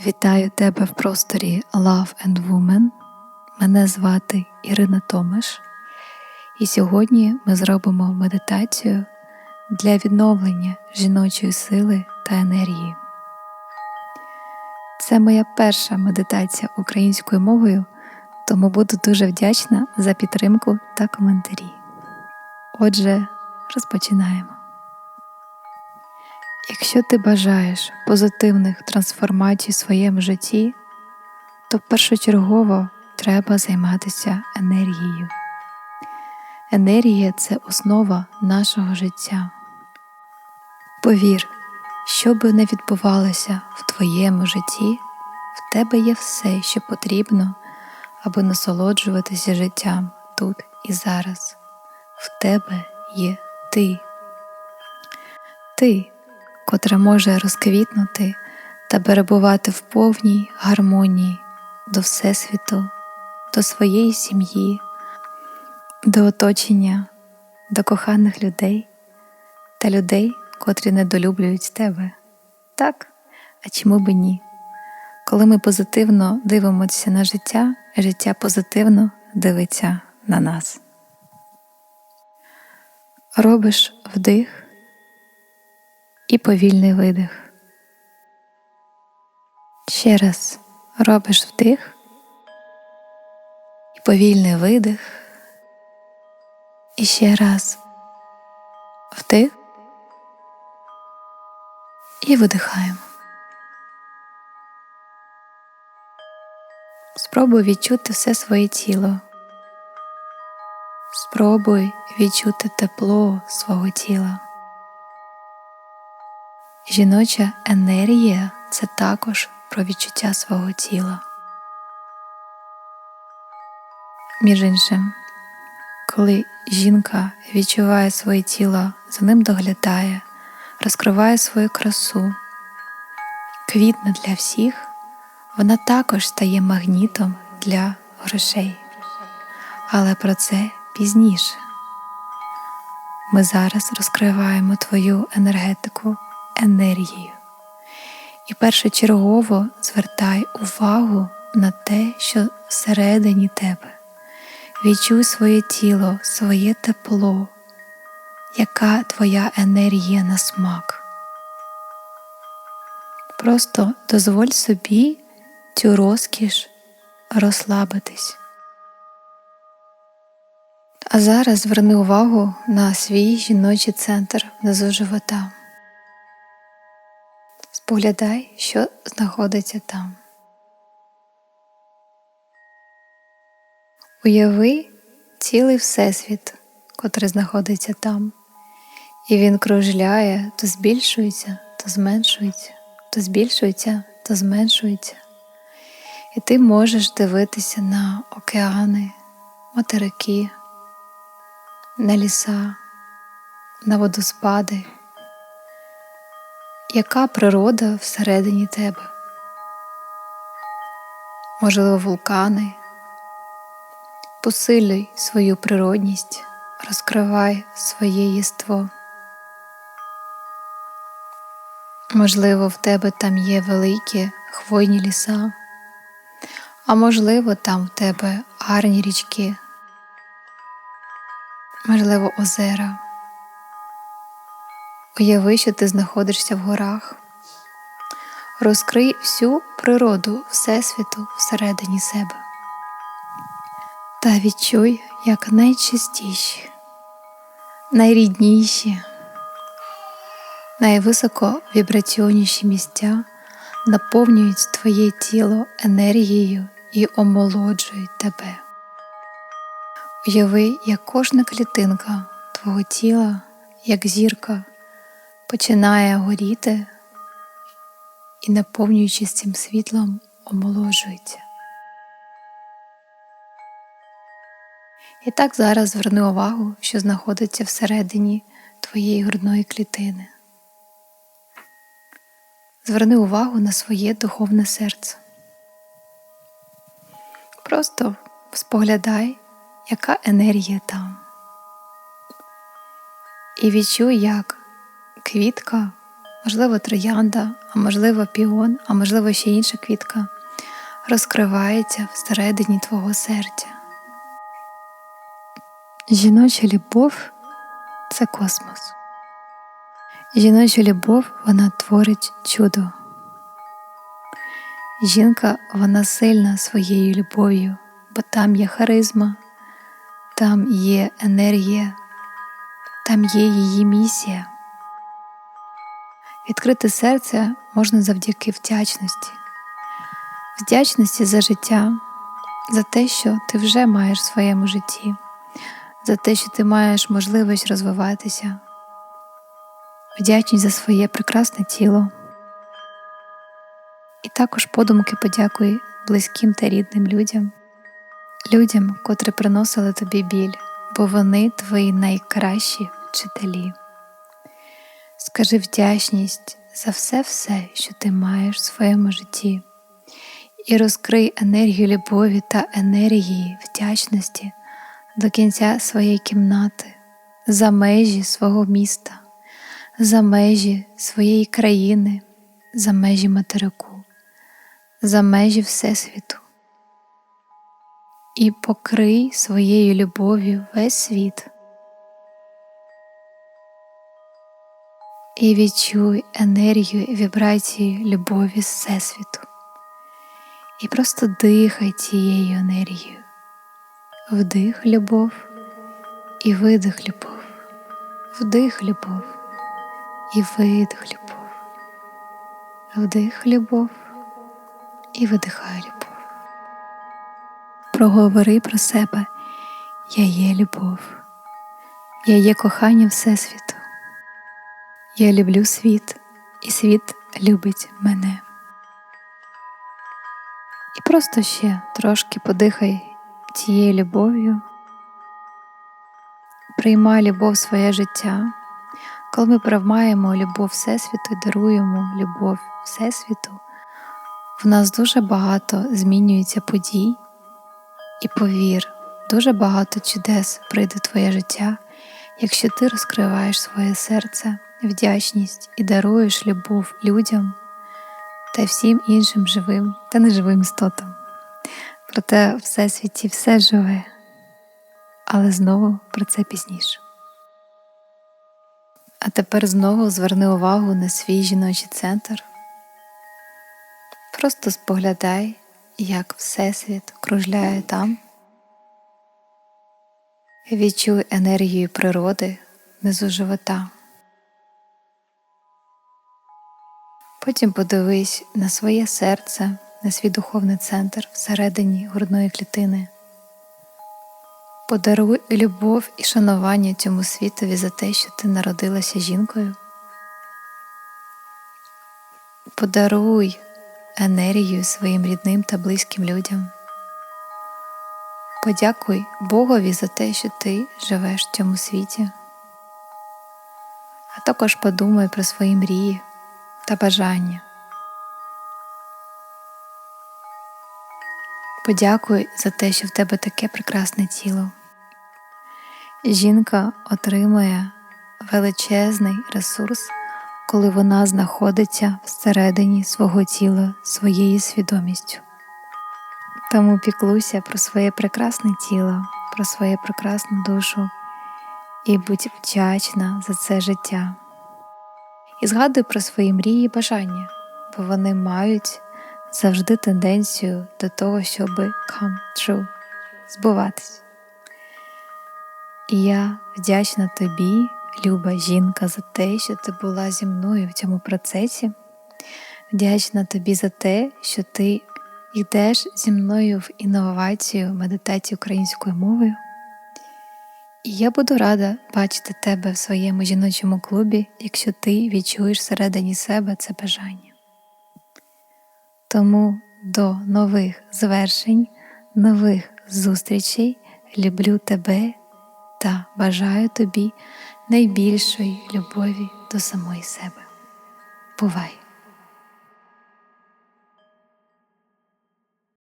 Вітаю тебе в просторі Love and Woman. Мене звати Ірина Томаш, і сьогодні ми зробимо медитацію для відновлення жіночої сили та енергії. Це моя перша медитація українською мовою, тому буду дуже вдячна за підтримку та коментарі. Отже, розпочинаємо. Якщо ти бажаєш позитивних трансформацій в своєму житті, то першочергово треба займатися енергією. Енергія це основа нашого життя. Повір, що би не відбувалося в твоєму житті, в тебе є все, що потрібно, аби насолоджуватися життям тут і зараз. В тебе є ти. Ти котра може розквітнути та перебувати в повній гармонії до Всесвіту, до своєї сім'ї, до оточення, до коханих людей та людей, котрі недолюблюють тебе. Так, а чому би ні? Коли ми позитивно дивимося на життя, життя позитивно дивиться на нас. Робиш вдих і повільний видих. Ще раз робиш вдих і повільний видих. І ще раз вдих і видихаємо. Спробуй відчути все своє тіло. Спробуй відчути тепло свого тіла. Жіноча енергія це також про відчуття свого тіла. Між іншим, коли жінка відчуває своє тіло, за ним доглядає, розкриває свою красу, квітне для всіх, вона також стає магнітом для грошей. Але про це пізніше. Ми зараз розкриваємо твою енергетику енергію. І першочергово звертай увагу на те, що всередині тебе. Відчуй своє тіло, своє тепло, яка твоя енергія на смак. Просто дозволь собі цю розкіш розслабитись. А зараз зверни увагу на свій жіночий центр внизу живота. Споглядай, що знаходиться там. Уяви цілий Всесвіт, котрий знаходиться там, і він кружляє, то збільшується, то зменшується, то збільшується, то зменшується. І ти можеш дивитися на океани, материки, на ліса, на водоспади яка природа всередині тебе? Можливо, вулкани, посилюй свою природність, розкривай своє єство. Можливо, в тебе там є великі хвойні ліса, а можливо, там в тебе гарні річки, можливо, озера. Уяви, що ти знаходишся в горах. Розкрий всю природу Всесвіту всередині себе та відчуй, як найчистіші, найрідніші, найвисоковібраційніші місця наповнюють твоє тіло енергією і омолоджують тебе. Уяви, як кожна клітинка твого тіла, як зірка починає горіти і, наповнюючись цим світлом, омоложується. І так зараз зверни увагу, що знаходиться всередині твоєї грудної клітини. Зверни увагу на своє духовне серце. Просто споглядай, яка енергія там. І відчуй, як квітка можливо, троянда, а можливо, піон, а можливо, ще інша квітка, розкривається всередині твого серця. Жіноча любов це космос. Жіноча любов вона творить чудо. Жінка вона сильна своєю любов'ю, бо там є харизма, там є енергія, там є її місія. Відкрити серце можна завдяки вдячності, вдячності за життя, за те, що ти вже маєш в своєму житті, за те, що ти маєш можливість розвиватися, вдячність за своє прекрасне тіло. І також подумки подякуй близьким та рідним людям, людям, котрі приносили тобі біль, бо вони твої найкращі вчителі. Скажи вдячність за все-все, що ти маєш в своєму житті, і розкрий енергію любові та енергії вдячності до кінця своєї кімнати, за межі свого міста, за межі своєї країни, за межі материку, за межі Всесвіту. І покрий своєю любов'ю весь світ. І відчуй енергію і вібрацію любові з Всесвіту. І просто дихай цією енергією. Вдих любов і видих любов, вдих любов і видих любов, вдих любов і видихай любов. Проговори про себе, я є любов, я є кохання Всесвіту. Я люблю світ, і світ любить мене. І просто ще трошки подихай цією любов'ю, приймай любов в своє життя. Коли ми приймаємо любов Всесвіту і даруємо любов Всесвіту, в нас дуже багато змінюється подій, і повір, дуже багато чудес прийде в твоє життя, якщо ти розкриваєш своє серце вдячність і даруєш любов людям та всім іншим живим та неживим істотам. Проте всесвіті все живе, але знову про це пізніше. А тепер знову зверни увагу на свій жіночий центр. Просто споглядай, як Всесвіт кружляє там. Відчуй енергію природи внизу живота. Потім подивись на своє серце, на свій духовний центр всередині грудної клітини. Подаруй любов і шанування цьому світові за те, що ти народилася жінкою. Подаруй енергію своїм рідним та близьким людям. Подякуй Богові за те, що ти живеш в цьому світі, а також подумай про свої мрії та бажання. Подякуй за те, що в тебе таке прекрасне тіло. Жінка отримує величезний ресурс, коли вона знаходиться всередині свого тіла своєю свідомістю. Тому піклуйся про своє прекрасне тіло, про своє прекрасну душу і будь вдячна за це життя і згадуй про свої мрії і бажання, бо вони мають завжди тенденцію до того, щоб come true, збуватись. І я вдячна тобі, люба жінка, за те, що ти була зі мною в цьому процесі. Вдячна тобі за те, що ти йдеш зі мною в інновацію медитації українською мовою. І я буду рада бачити тебе в своєму жіночому клубі, якщо ти відчуєш всередині себе це бажання. Тому до нових звершень, нових зустрічей люблю тебе та бажаю тобі найбільшої любові до самої себе. Бувай!